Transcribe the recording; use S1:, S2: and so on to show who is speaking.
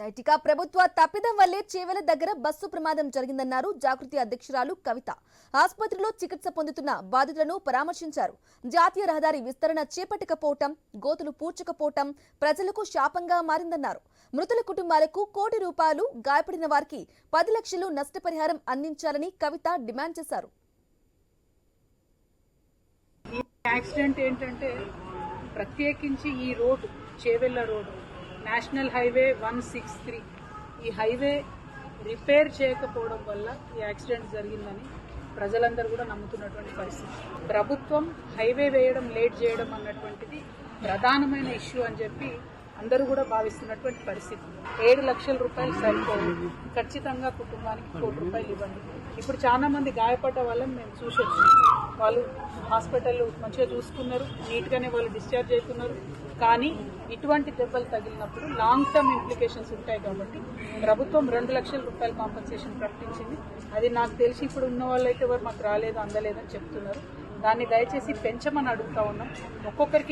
S1: నైటిక ప్రభుత్వ తప్పిదం వల్లే చేవెల దగ్గర బస్సు ప్రమాదం జరిగిందన్నారు జాగృతి అధ్యక్షురాలు కవిత. ఆసుపత్రిలో చికిత్స పొందుతున్న బాధితులను పరామర్శించారు. జాతీయ రహదారి విస్తరణ చేపట్టకపోవటం గోతులు పూడ్చకపోవటం ప్రజలకు శాపంగా మారిందన్నారు. మృతుల కుటుంబాలకు కోటి రూపాయలు గాయపడిన వారికి పది లక్షలు నష్టపరిహారం అందించాలని కవిత డిమాండ్ చేశారు.
S2: యాక్సిడెంట్ ఏంటంటే ప్రత్యేకించి ఈ road Chevella road. National highway one six three. ఈ హైవే రిపేర్ చేయకపోవడం వల్ల ఈ యాక్సిడెంట్ జరిగిందని ప్రజలందరూ కూడా నమ్ముతున్నటువంటి పరిస్థితి. ప్రభుత్వం హైవే వేయడం లేట్ చేయడం అన్నటువంటిది ప్రధానమైన ఇష్యూ అని చెప్పి అందరూ కూడా భావిస్తున్నటువంటి పరిస్థితి. ఏడు లక్షల రూపాయలు సరిపోవు ఖచ్చితంగా కుటుంబానికి కోటి రూపాయలు ఇవ్వండి. ఇప్పుడు చాలా మంది గాయపడ్డ వాళ్ళని మేము చూసొచ్చు. వాళ్ళు హాస్పిటల్ మంచిగా చూసుకున్నారు. నీట్ గానే వాళ్ళు డిశ్చార్జ్ అవుతున్నారు కానీ ఇటువంటి దెబ్బలు తగిలినప్పుడు లాంగ్ టర్మ్ ఇంప్లికేషన్స్ ఉంటాయి కాబట్టి ప్రభుత్వం రెండు లక్షల రూపాయల కాంపన్సేషన్ ప్రకటించింది. అది నాకు తెలిసి ఇప్పుడు ఉన్న వాళ్ళైతే ఎవరు మాకు రాలేదు అందలేదని చెప్తున్నారు. దాన్ని దయచేసి పెంచమని అడుగుతా ఉన్నాం. ఒక్కొక్కరికి